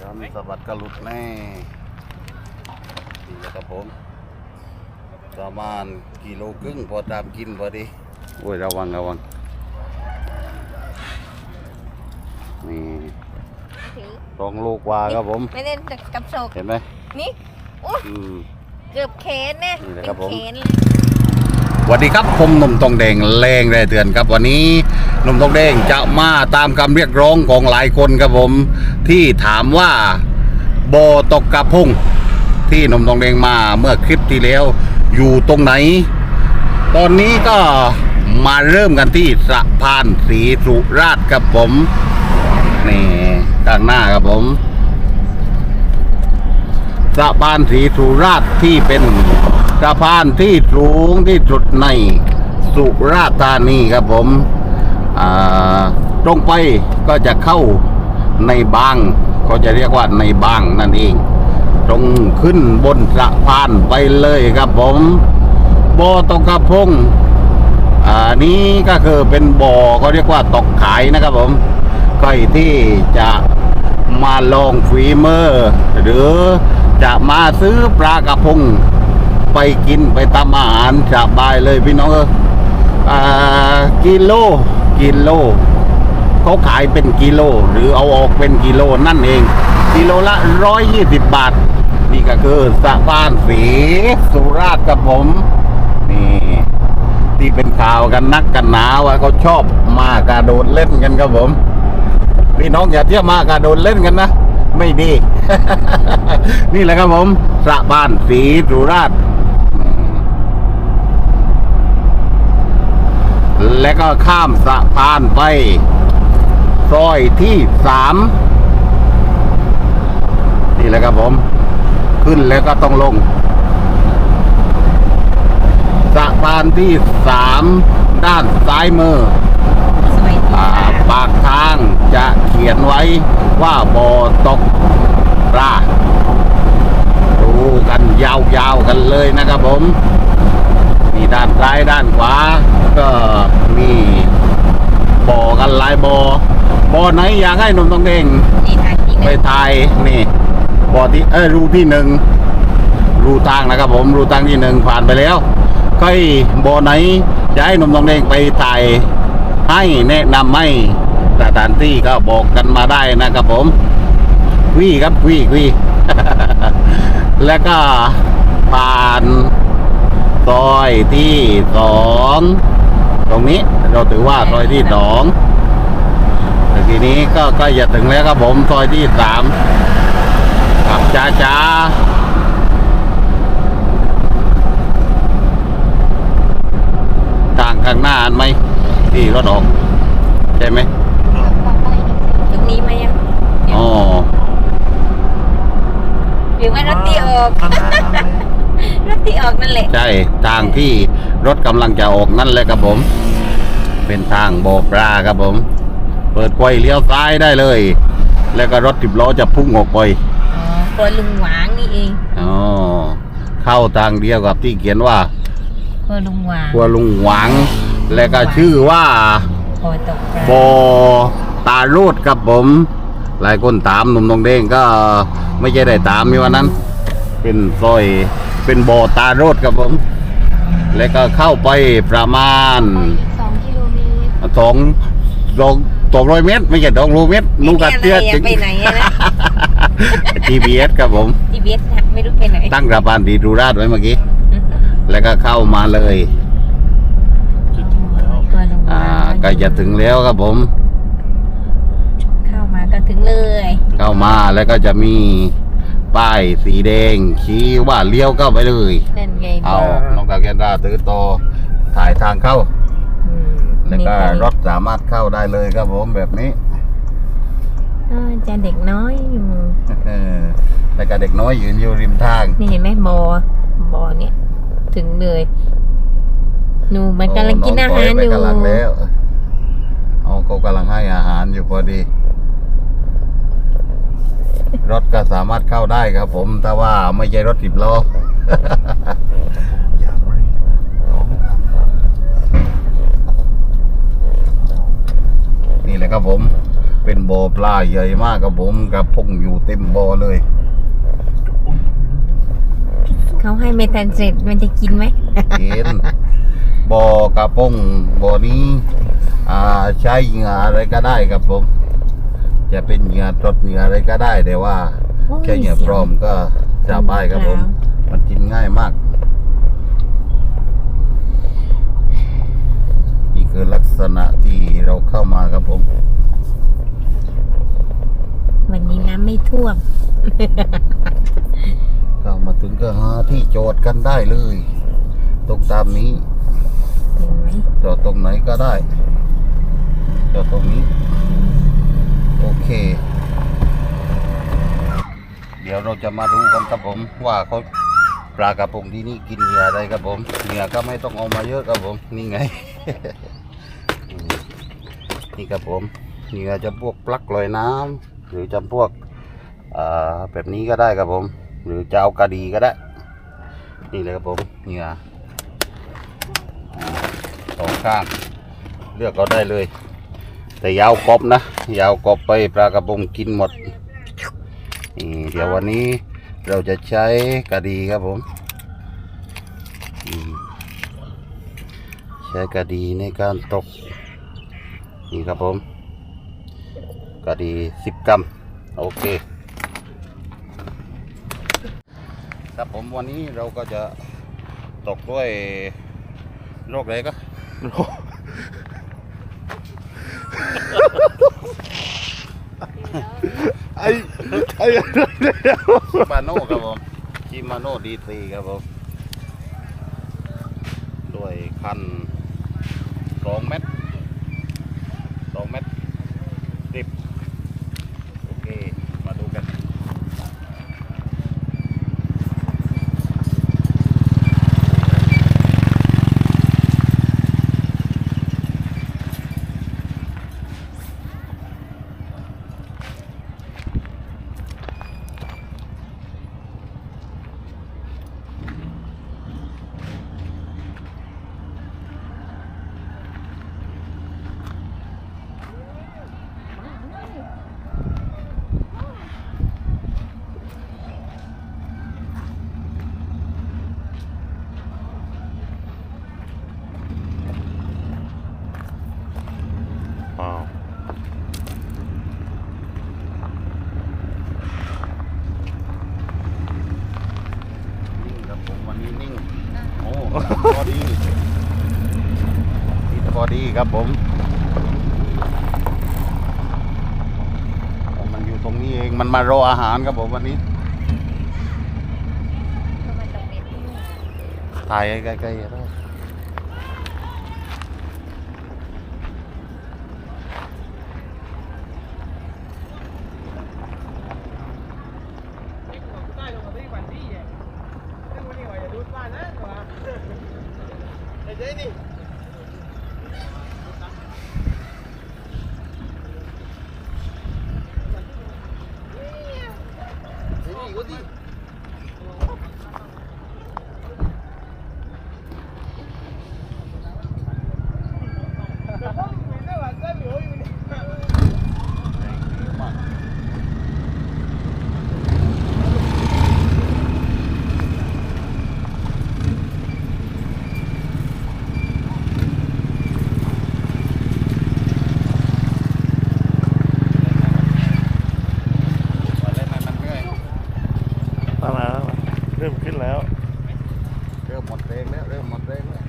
ย้ำสะบัดกระหลุดแน่นี่แหละครับผม ประมาณกิโลครึ่งพอตามกินพอดีโอ้ยระวังระวังนี่ถือสองลูกกว่าครับผม ไม่เล่นกับโศกเห็นไหมนี่อุ๊ยอืมเกือบเคนเนี่ยนี่แหละเป็ครับนผมเคนเลยสวัสดีครับผมหนุ่มทองแดงแรงแร่เตือนครับวันนี้ห นมทองแดงจะมาตามคำเรียกร้องของหลายคนครับผม ที่ถามว่าโบตกกระพงที่นมทองแดงมาเมื่อคลิปที่แล้วอยู่ตรงไหน ตอนนี้ก็มาเริ่มกันที่สะพานศรีสุราษฎร์ครับผมนี่ข้างหน้าครับผมสะพานศรีสุราษฎร์ที่เป็นสะพานที่สูงที่สุดในสุราษฎร์ธานีครับผม ตรงไปก็จะเข้าในบางก็จะเรียกว่าในบางนั่นเอง ตรงขึ้นบนสะพานไปเลยครับผมบ่อตกกระพงอ่านี้ก็คือเป็นบ่อก็เรียกว่าตกขายนะครับผมใครที่จะมาลองฝีเมือหรือจะมาซื้อปลากระพง ไปกินไปตามอาหารสบายเลยพี่น้องเออ กิโลกิโลเขาขายเป็นกิโล หรือเอาออกเป็นกิโลนั่นเอง กิโลละร้อยยี่สิบบาท นี่ก็คือสะพานสีสุราษฎร์กับผม นี่ ที่เป็นข่าวกันนักกันหนาว่าเขาชอบมากระโดดเล่นกันครับผม พี่น้องอย่าเที่ยวมากระโดดเล่นกันนะไม่ดี นี่แหละครับผมสะพานสีสุราษฎร์ และก็ข้ามสะพานไปซอยที่สามนี่แหละครับผม ขึ้นแล้วก็ต้องลงสะพานที่สามด้านซ้ายมือสวัสดีอ่าค่ะปากทางจะเขียนไว้ว่าบ่อตกปลาดูกันยาวๆกันเลยนะครับผม มีด้านซ้ายด้านขวา ก็มีบ่อกันหลายบ่อบ่อไหนอยากให้หนุ่มตองเด้งนี่ทางที่หไปนึ่งถ่ายนี่บ่อที่เออรูที่หนึ่งรูทางนะครับ ผมรูทางที่หนึ่งผ่านไปแล้วใครบ่อไหนจะให้หนุ่มตองเด้งไปถ่ายให้แนะนำให้สถานที่ก็บอกกันมาได้นะครับผม วีครับวีวีแล้วก็ผ่านซอยที่สองต รงนี้ เราถือว่าซอยที่สองแต่ทีนี้ก็ก็จะถึงแล้วครับผมซอยที่สามขับช้าช้าๆทางข้างหน้าอันไหมที่รถออก ใช่ไหมตรงนี้ไหมอะอ๋อหรือว่ารถตีออก รถตีออกนั่นแหละ ใช่ทางที่รถกำลังจะออกนั่นแหละครับผม เป็นทางโบปลาครับผม เปิดไฟเลี้ยวซ้ายได้เลย แล้วก็รถติบล้อจะพุ่งออกไปอ๋อครัวลุงหวางนี่เองอ๋อเข้าทางเดียวกับที่เขียนว่าครัวลุงหวางครัวลุงหวัง และก็ชื่อว่าคอตกปลา โบตารูดครับผม หลายคนถามหนุ่มตองเด้งก็ไม่ใช่ได้ถามมีวันนั้น เป็นซอยเป็นโบตารูดครับผม แล้วก็เข้าไปประมาณสองกิโลเมตรสองสองสองร้อยเมตร ไม่ใช่สองโลเมตรนุ่งกระเตี้ยนี่อะไรอะไปไหนอะนะ GPS ครับผมทีเบสไม่รู้ไปไหน ตั้งสะพานดีดูราดไว้เมื่อกี้ แล้วก็เข้ามาเลยครัวลุงหอ่าวางก็จะถึงแล้วครับผม เข้ามาก็ถึงเลย เข้ามาแล้วก็จะมี ป้ายสีแดงชี้ว่าเลี้ยวเข้าไปเลย นั่นไงเอาบกน้องกาเกนดาถือโตอถ่ายทางเข้า อืมแล้วก็นี่ไปรถสามารถเข้าได้เลยครับผมแบบนี้อ่าจะเด็กน้อยอยู่เออแล้วก็เด็กน้อยยืนอยู่ริมทาง นี่เห็นไหมบอบอเนี่ย ถึงเลยหนูมันกำลังกินอาหารไปอยู่กำลังแล้ว เอาเขากำลังให้อาหารอยู่พอดี รถก็สามารถเข้าได้ครับผมถ้าว่าไม่ใช่รถสิบล้อนี่แหละครับผม เป็นบ่อปลาใหญ่มากครับผมกับพงอยู่เต็มบ่อเลย เขาให้ไม่ทันเสร็จมันจะกินไหมเห็นบ่อกระพงบ่อนี้ อ่าใช้เหงื่ออะไรก็ได้ครับผม จะเป็นเหงื่อตดเหงื่ออะไรก็ได้แต่ว่า โอ้ยแค่เหงื่อพร้อมก็สบายครับผม มันกินง่ายมาก นี่คือลักษณะที่เราเข้ามาครับผม วันนี้น้ำไม่ท่วม เข้ามาถึงก็หาที่จอดกันได้เลย ตรงตามนี้ เห็นไหมจอดตรงไหนก็ได้ จอดตรงนี้ โอเค เดี๋ยวเราจะมาดูกันครับผมว่าเขาปลากระพงที่นี่กินเหงื่ออะไรครับผมเหงื่อก็ไม่ต้องเอามาเยอะครับผมนี่ไง นี่ครับผมเหงื่อจะพวกปลักลอยน้ำหรือจำพวกแบบนี้ก็ได้ครับผม หรือจะเอากระดีก็ได้ นี่เลยครับผมเหงื่อสองข้างเลือกเอาได้เลย แต่ยาวกรอบนะ ยาวกรอบไปปลากระพงกินหมดนี่เดี๋ยววันนี้เราจะใช้กระดีครับผมใช้กระดีในการตกนี่ครับผมกระดีสิบกรัมโอเคครับผมวันนี้เราก็จะตกด้วยโรคอะไรก็โรค ไอ้ไอ้ชิมาโน่ครับผมชิมาโน่ดีซีครับผมด้วยคันสองเมตรสองเมตรสิบโอเค มาดูกัน อ้าว นิ่งครับผมวันนี้นิ่ง โอ้พอดีติดพอดีครับผมโอ้มันอยู่ตรงนี้เองมันมารออาหารครับผมวันนี้ถ่ายใกล้ๆได้มาเล่นให้มันเหนื่อย มาแล้วเริ่มขึ้นแล้ว เริ่มหมดแรงแล้วเริ่มหมดแรงแล้ว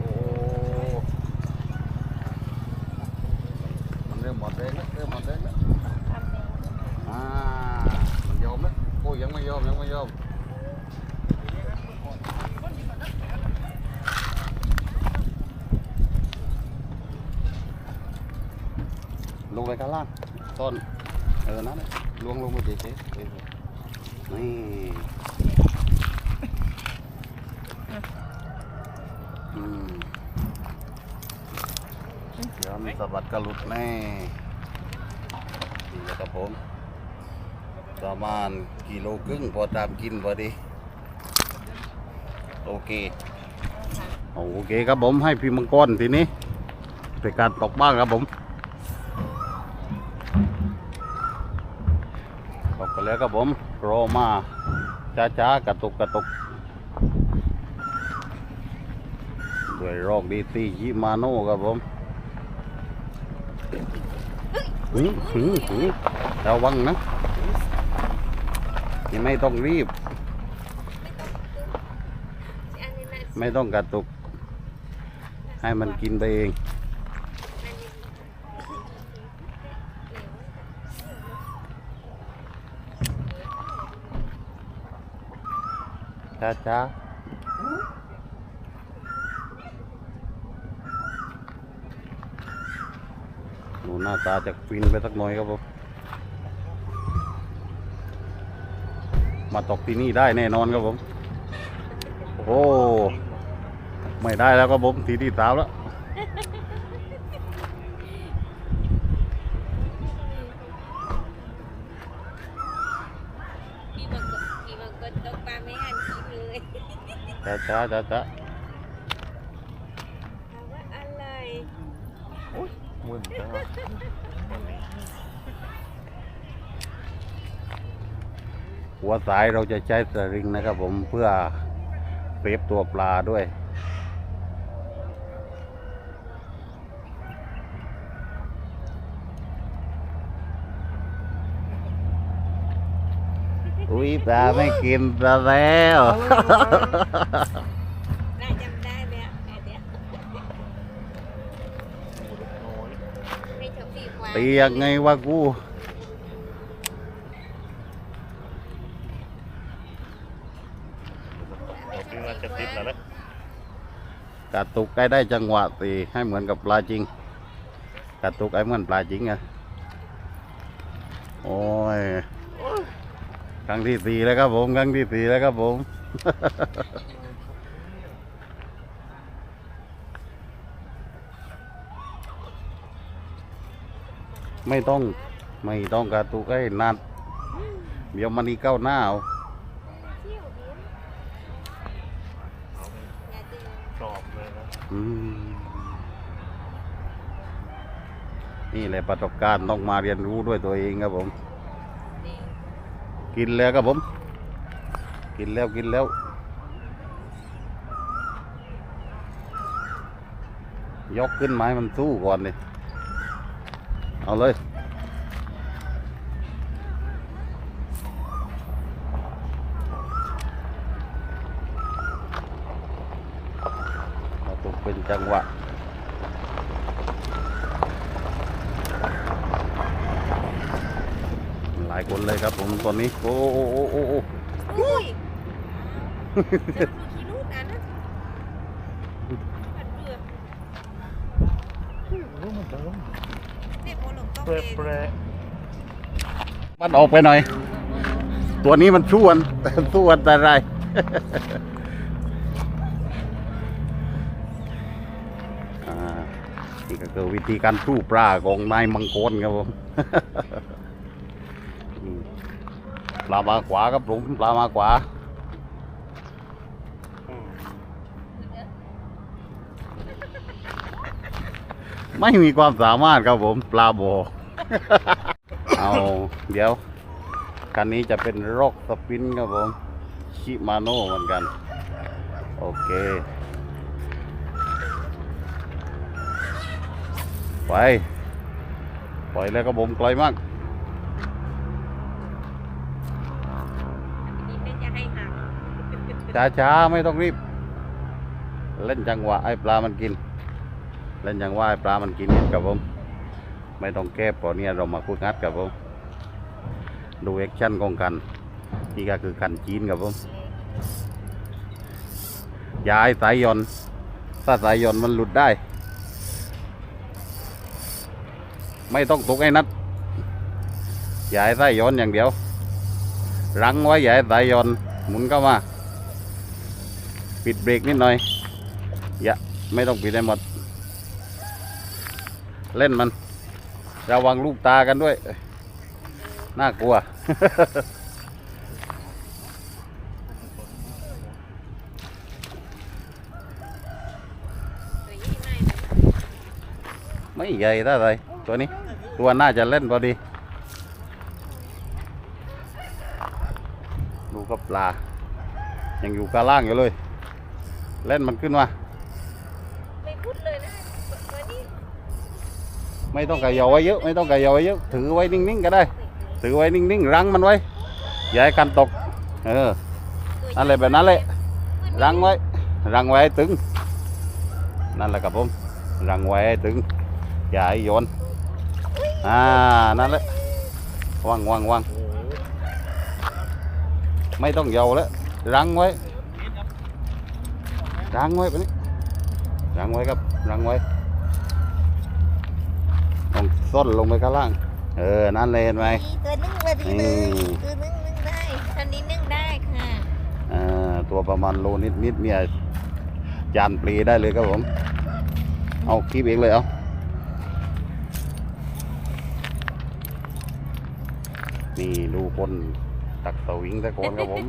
โอ้มันเริ่มหมดแรงแล้วเริ่มหมดแรงแล้วอ่ามันยอมแล้วโอ้ยยังไม่ยอมยังไม่ยอม ลงไปข้างล่างต้นเออนั่นแหละลวงลงไปเฉยๆเออนี่อืมเดี๋ยวมีสะบัดกระหลุดแน่นี่แหละครับผม ประมาณกิโลครึ่งพอตามกินพอดี โอเค โอเคครับผมให้พี่มังกรทีนี้เป็นการตกบ้างครับผม ตกไป แล้วครับผมโรมาช้าช้าๆกระตุกกระตุกด้วยรอกดีตียิมาโน่ครับผมหืมหืมหืระวังนะไม่ต้องรีบ ไม่ต้องกระตุก ให้มันกินไปเอง ช้าช้าดูหน้าตาจะฟินไปสักหน่อยครับผม มาตกที่นี่ได้แน่นอนครับผม โอ้ ไม่ได้แล้วครับผม ทีที่สามแล้ว พี่บางคนพี่บางคนตกปลาไม่หันกินเลย ช้าช้าช้าช้าถามว่าอะไรมึนจังวะหัวสายเราจะใช้สลิงนะครับผมเพื่อเฟฟตัวปลาด้วย ยปลาไม่กินปลาแล้ว น่าจำได้เลยอะแม่เดี๋ยวน้อยไม่ถูกพี่กว่าตียังไงวะกูเราคิดว่าจะติดแล้วแหละกระตุกใกล้ได้จังหวะตีให้เหมือนกับปลาจริงกระตุกไอ้เหมือนปลาจริงอะโอ้ย ครั้งที่สี่แล้วครับผม ครั้งที่สี่แล้วครับผม ไม่ต้องไม่ต้องกระตุกไอ้นัด เดี๋ยวมันนี่ก้าวหน้าเอาเที่ยวเดียวอย่าดื้อชอบเลยนะอืมนี่แหละประสบการณ์ต้องมาเรียนรู้ด้วยตัวเองครับผมนี่ กินแล้วครับผม กินแล้วกินแล้วยกขึ้นไม้มันสู้ก่อนเลยเอาเลย เราต้องเป็นจังหวะ หลายคนเลยครับผมตอนนี้ โอ้โอ้โอ้โอ้โอ้อุ้ยเดี๋ยวดูขี้รูดอะนะมันเบื่อรู้มันเดิมเด็กโมหลงต้องเปรเรียนเปรมันออกไปหน่อย ตัวนี้มันสู้อันสู้อันตราย อ่านี่ก็คือวิธีการสู้ปลาของนายมังกรครับผม ปลามาขวาครับผมปลามาขวาอืมไม่มีความสามารถครับผมปลาโบ เอาเดี๋ยว คันนี้จะเป็นรอกสปินครับผม ชิมาโน่เหมือนกัน โอเค ไป ปล่อยแล้วครับผมไกลมาก นี่เป็นจะให้หัก ช้าๆไม่ต้องรีบ เล่นจังหวะไอ้ปลามันกิน เล่นจังหวะไอ้ปลามันกินครับผม ไม่ต้องแก้ปอเนี่ยเรามาคุยงัดครับผม ดูแอคชั่นของกัน นี่ก็คือกันจีนครับผมย่าให้สายยนถ้าสายยนมันหลุดได้ ไม่ต้องตกไอ้นัดย่าให้สายยนอย่างเดียว รั้งไว้ยาให้สายยนหมุนเข้ามา ปิดเบรกนิดหน่อยอย่าไม่ต้องปิดให้หมด เล่นมันระวังลูกตากันด้วย น่ากลัว ไม่ใหญ่เท่าไรตัวนี้ ตัวน่าจะเล่นพอดีกับปลา ยังอยู่กลาล่างอยู่เลย เล่นมันขึ้นมาไม่พูดเลยนะตัวนี้ไม่ต้องกระยอไว้เยอะไม่ต้องกระยอไว้เยอะถือไว้นิ่งๆก็ได้ ถือไว้นิ่งๆรั้งมันไว้อย่าให้กันตกเออนั่นเลยแบบนั้นเลยรั้งไว้รั้งไว้ให้ตึงนั่นแหละครับผมรั้งไว้ให้ตึงอย่าให้โยนอ่านั่นแหละวางวางวางโอ้โหไม่ต้องโยาแล้วรั้งไว้ รั้งไว้แบบนี้รั้งไว้ครับรั้งไว้ต้องส้นลงไปข้างล่าง เออ นั่นเลยเห็นไหมตัวนึ่งมาดีเลยนี่ตัวนึ่งนึ่งได้ตอนนี้นึ่งได้ค่ะอ่าตัวประมาณโลนิดนิดๆเนี่ยจานปรีได้เลยครับผม เอาคีบเองเลยเอานี่ดูคนตักสวิงตะโกนครับผม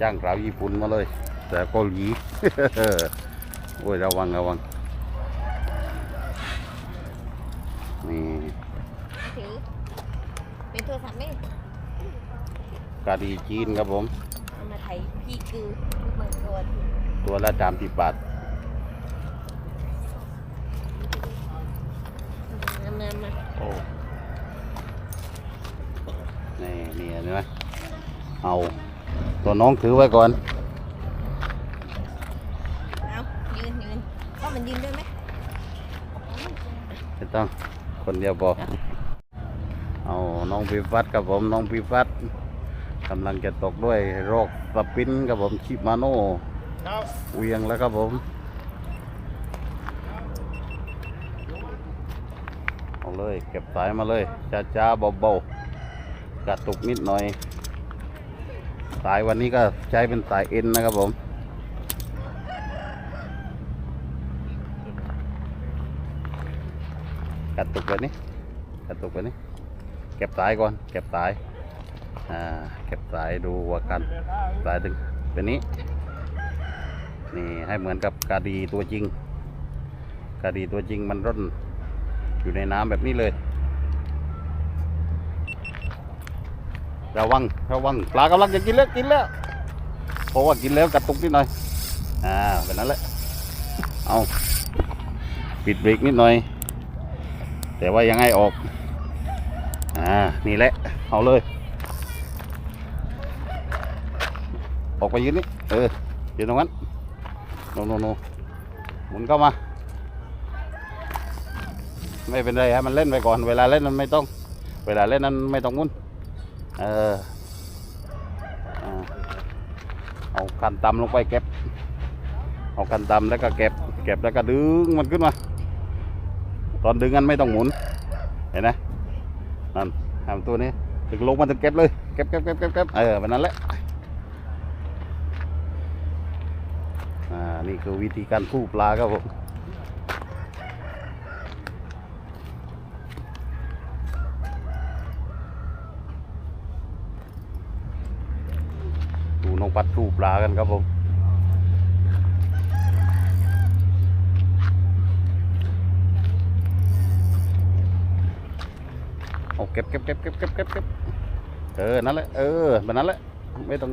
จ้างกล่าวญี่ปุ่นมาเลย แต่เกาหลีโอ้ยระวังระวังนี่ถือเป็นโทรศัพท์ไหมกาดีจีนครับผมเอามาไทยพี่คือเมืองก่อนตัวละสามสิบบาทมามามาโอ้นี่นี่เห็นไหมเอา ตัวน้องถือไว้ก่อน เอายืนยืนก็มันยืนด้วยไหมไม่ต้อง คนเดียวพอเอาน้องพิพัฒน์ครับผมน้องพิพัฒน์กำลังจะตกด้วยโรคสปินครับผมชิมาโน่เวียงแล้วครับผมเอาเลยเก็บสายมาเลยจ้าๆเบาๆกระตุกนิดหน่อยสายวันนี้ก็ใช้เป็นสายเอ็นนะครับผม กระตุกแบบนี้กระตุกแบบนี้เก็บสายก่อน เก็บสาย อ่า เก็บสายดูว่ากันสายถึงเป็นนี้ นี่ให้เหมือนกับกาดีตัวจริง กาดีตัวจริงมันร่อนอยู่ในน้ำแบบนี้เลย ระวังระวังปลากำลังจะกินแล้วกินแล้วเพราะว่ากินแล้วกระตุกนิดหน่อยอ่าแบบนั้นแหละเอาปิดเบรกนิดหน่อย แต่ว่ายังไงออกอ่านี่แหละเอาเลย ออกไปยืนนี่เออยืนตรงนั้นโนโนโนหมุนเข้ามา ไม่เป็นไรฮะมันเล่นไปก่อน เวลาเล่นมันไม่ต้อง เวลาเล่นนั้นไม่ต้องหมุน เออเอาคันตำลงไปเก็บ เอาคันตำแล้วก็เก็บ เก็บแล้วก็ดึงมันขึ้นมา ตอนดึงกันไม่ต้องหมุน เห็นไหมนั่นทำตัวนี้ถึงลงมาถึงเก็บเลย เก็บเก็บเก็บเก็บเก็บเออแบบนั้นแหละ อ่า นี่คือวิธีการคู่ปลาครับผม องปัดคู่ปลากันครับผมเอาเก็บเก็บเก็บเก็บเก็บเก็บเก็บเออ นั่นแหละ เออ แบบนั้นแหละ ไม่ต้อง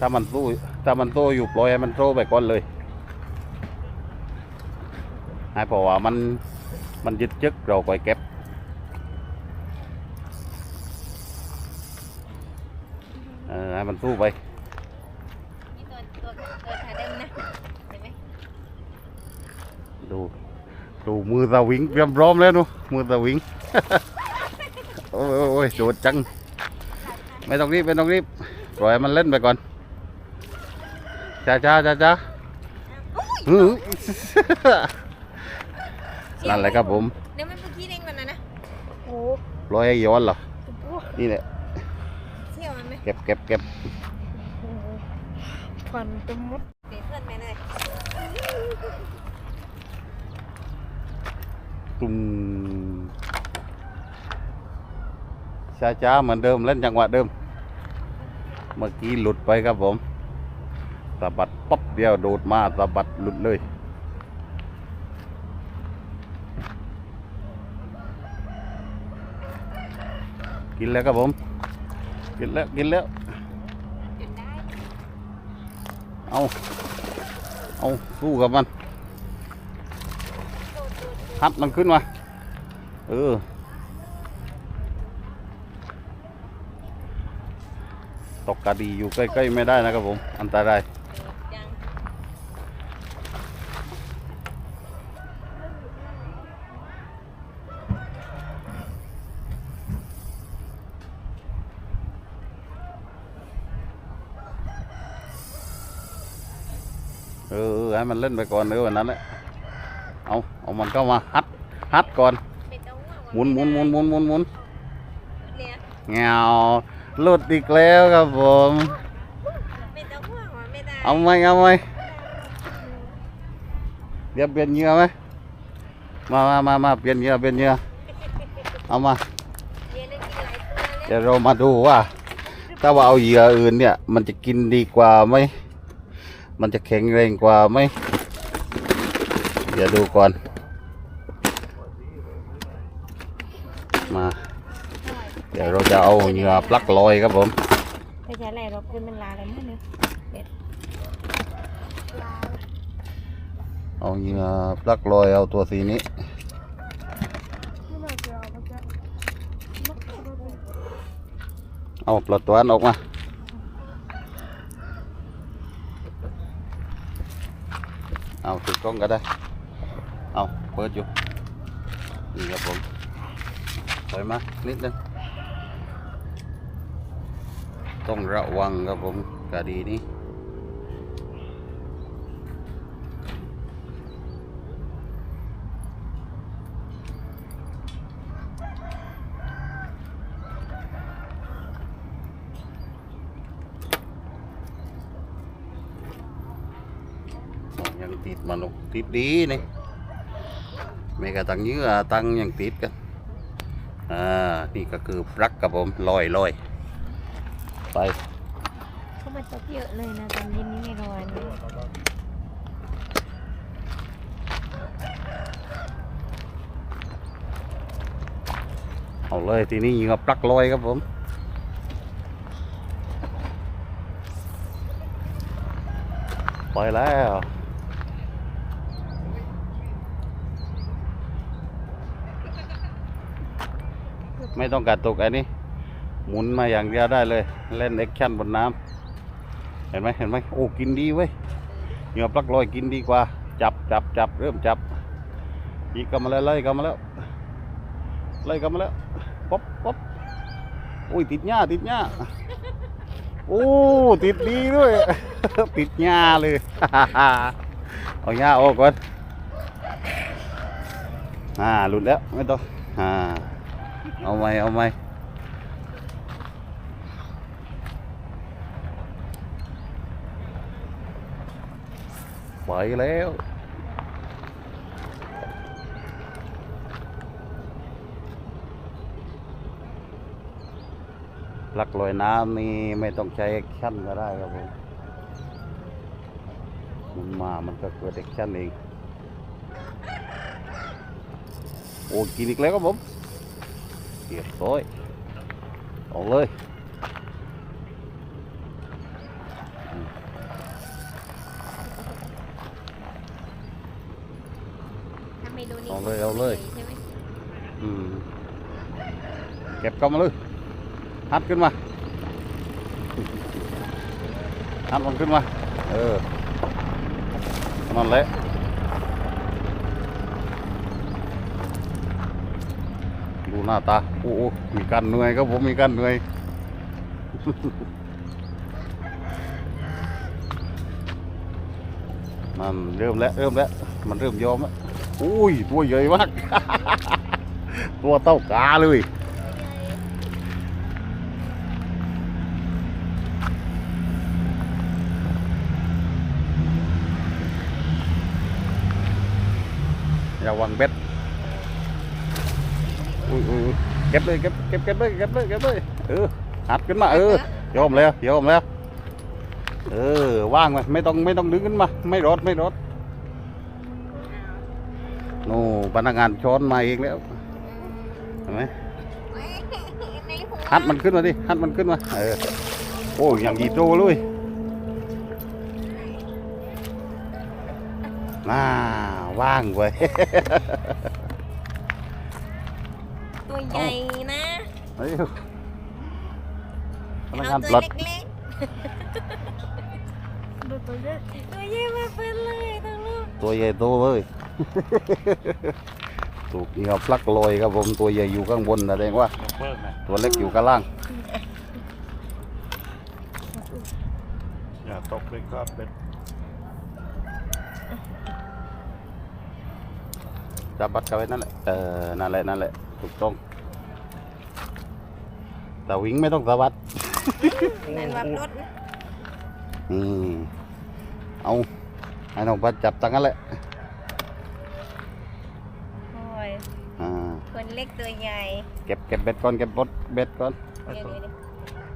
ถ้ามันสู้ถ้ามันโตอยู่ปล่อยให้มันโตไปก่อนเลย ให้พราะว่ามัน มันยึดจึกเราไปเก็บเออให้มันสู้ไปนี่ตัวตัวตัวถ่ายได้ไหมนะเห็นไหมดูดูมือสวิงเตรียมพร้อมแล้วนูมือสวิงโอ้ยโอ้ยโอ้ยโดดจัง ไม่ต้องรีบไม่ต้องรีบปล่อยให้มันเล่นไปก่อนจ้าจ้าจ้าจ้าอื้อ นั่นแหละครับผมเดี๋ยวมันเมื่อกี้เด้งก่อนนะนะโอ้ปล่อยให้ย้อนเหรอโหนี่แหละเที่ยวมันไหมเก็บเก็บเก็บโอ้ฟันจะมดเดี๋ยวเพื่อนไปเลยตุ้มช้าช้าๆเหมือนเดิมเล่นจังหวะเดิม เมื่อกี้หลุดไปครับผมสะบัดป๊อบเดียวโดดมาสะบัดหลุดเลย กินแล้วครับผม กินแล้ว กินแล้ว เอา เอาสู้กับมันฮัดมันขึ้นมาเออตกกระดีอยู่ใกล้ๆไม่ได้นะครับผม อันตราย ยัง เออเออให้มันเล่นไปก่อนเออวันนั้นแหละเอาเอามันเข้ามาฮัดฮัดก่อนไม่ต้องห่วงหมุนหมุนหมุนหมุนหมุนหมุนเนี่ยเงาหลุดอีกแล้วครับผมไม่ต้องห่วงว่าไม่ได้เอาไหมเอาไหมเดี๋ยวเปลี่ยนเหยื่อไหมมามามามาเปลี่ยนเหยื่อเปลี่ยนเหยื่อเอามาเย็นได้กินหลายตัวเลยเดี๋ยวเรามาดูว่า ถ้าว่าเอาเหยื่ออื่นเนี่ย มันจะกินดีกว่าไหม มันจะแข็งแรงกว่าไหมเดี๋ยวดูก่อน มา เดี๋ยวเราจะเอาเหยื่อปลักลอยครับผมไม่ใช่อะไรหรอกคือมันลาอะไรมั้งเนี่ยเด็ดลาเอาเหยื่อปลักลอยเอาตัวสีนี้เอาปลดตัวนั้นออกมา เอาถือกล้องก็ได้ เอาเปิดอยู่ นี่ครับผมถอยมานิดนึง ต้องระวังครับผมกะดีนี้ ยังติดมัน ติดดีนี่ไม่กระตังเนื้อตังยังติดกันอ่านี่ก็คือปลักกับผมลอยลอยไปเขามาตกเยอะเลยนะตอนเย็นนี้ไม่ร้อนเลยเอาเลยทีนี้ยิงกับปลักลอยครับผมปล่อยแล้ว ไม่ต้องกัดตกอันนี้ หมุนมาอย่างเดียวได้เลย เล่นแอคชั่นบนน้ำเห็นไหมเห็นไหมโอ้กินดีเว้ยเหงื่อปลักลอยกินดีกว่า จับจับจับเริ่มจับอีกก็มาแล้วไล่ก็มาแล้วไล่ก็มาแล้วป๊อปป๊อปอุ้ยติดหญ้าติดหญ้าโอ้ติดดีด้วย ติดหญ้าเลยเอาหญ้าออกก่อนอ่าหลุดแล้วไม่ต้องอ่า เอาไหมเอาไหมไปแล้วหลักลอยน้ำนี่ไม่ต้องใช้แอคชั่นก็ได้ครับผมมันมา มันก็เกิดแอคชั่นเอง โอ้กินอีกแล้วครับผม เรียบร้อยออกเลยถ้าไม่ดูนี่เอาเลยเอาเลยใช่ไหมอืมเก็บกล้องมาเลยฮัดขึ้นมาฮัดมันขึ้นมา เออนั่นแหละ ดูหน้าตา โอ้โหมีการเหนื่อยครับผมมีการเหนื่อยมันเริ่มแล้วเริ่มแล้วมันเริ่มยอมแล้วอุ้ยตัวใหญ่มากตัวเต้ากาเลยระวังเบ็ด อุ้ยอุ้ยอุ้ยเก็บเลยเก็บเก็บเก็บเลยเก็บเลยเก็บเลยเออหัดขึ้นมาเออยอมแล้วยอมแล้วเออว่างไปไม่ต้องไม่ต้องดึงขึ้นมา ไม่รดไม่รดโน่พนักงานช้อนมาเองแล้วเห็นไหมในหูฮัดมันขึ้นมาดิฮัดมันขึ้นมาเออโอ้ยอย่างดีโตเลยน่าว่างเว้ยตัว ใหญ่นะเฮ้ยพนักเอางานปตัลวดเล็กๆตัวใหญ่มาเป็นเลยทั้งลูกตัวใหญ่โตเลยถูกเหงาพลักลอยครับผมตัวใหญ่อยู่ข้างบนแสดงว่ายกเลิกนะตัวเล็กอยู่ข้างล่างอย่าตกเลยครับเป็นจับบัดกันไว้นั่นแหละเออนั่นแหละนั่นแหละถูกต้อง แต่วิ่งไม่ต้องสะบัดนั่นวับรถนะอืมเอาให้น้องพัดจับตั้งนั้นแหละโอ้ยอ่าคนเล็กตัวใหญ่เก็บเก็บเบ็ดก่อนเก็บบดเบ็ดก่อนเดี๋ยวดูดิ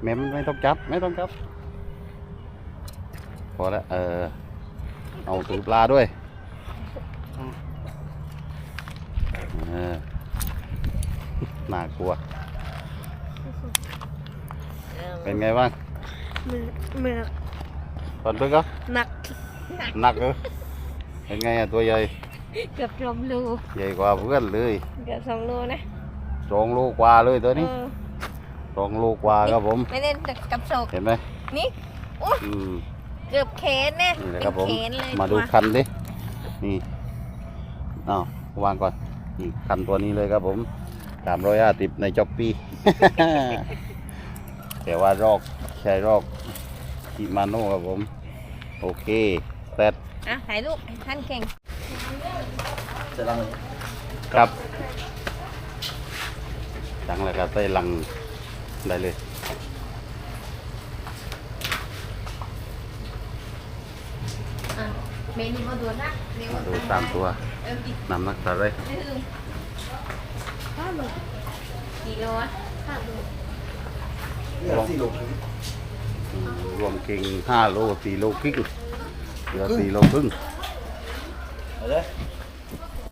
แม่มไม่ต้องจับไม่ต้องจับพอแล้วเออเอาถือปลาด้วยเออน่ากลัว เป็นไงบ้างมือมือตอนตึกเหรอหนักหนักเหรอเป็นไงอะตัวใหญ่ เกือบสองโลใหญ่กว่าเพื่อนเลยเกือบสองโลนะสองลูกกว่าเลยตัวนี้เออสองลูกกว่าครับผมไม่ได้กับโศกเห็นไหมนี่โอ้อืมเกือบแขนเนี่ยนี่แหละเป็ครับนผมแขนเลยมาดูตัวคันดินี่อ้าววางก่อนนี่คันตัวนี้เลยครับผมสามร้อยห้าสิบในจ็อปปี้ แต่ว่ารอกใช้รอกกิมาโน่ครับผม โอเคแปดอะถ่ายรูปให้ท่านแข่งครับจังเลยครับใส่ลังได้เลยอะเมนูมาดูนะเร็วมาดูตามตัวเออกี่นำนักตาเลยไม่ถึงห้าโลกี่โลอะห้าโล อืมรวมเก่งห้าโลสี่โลครึ่งเหลือสี่โลครึ่ง เอาเลย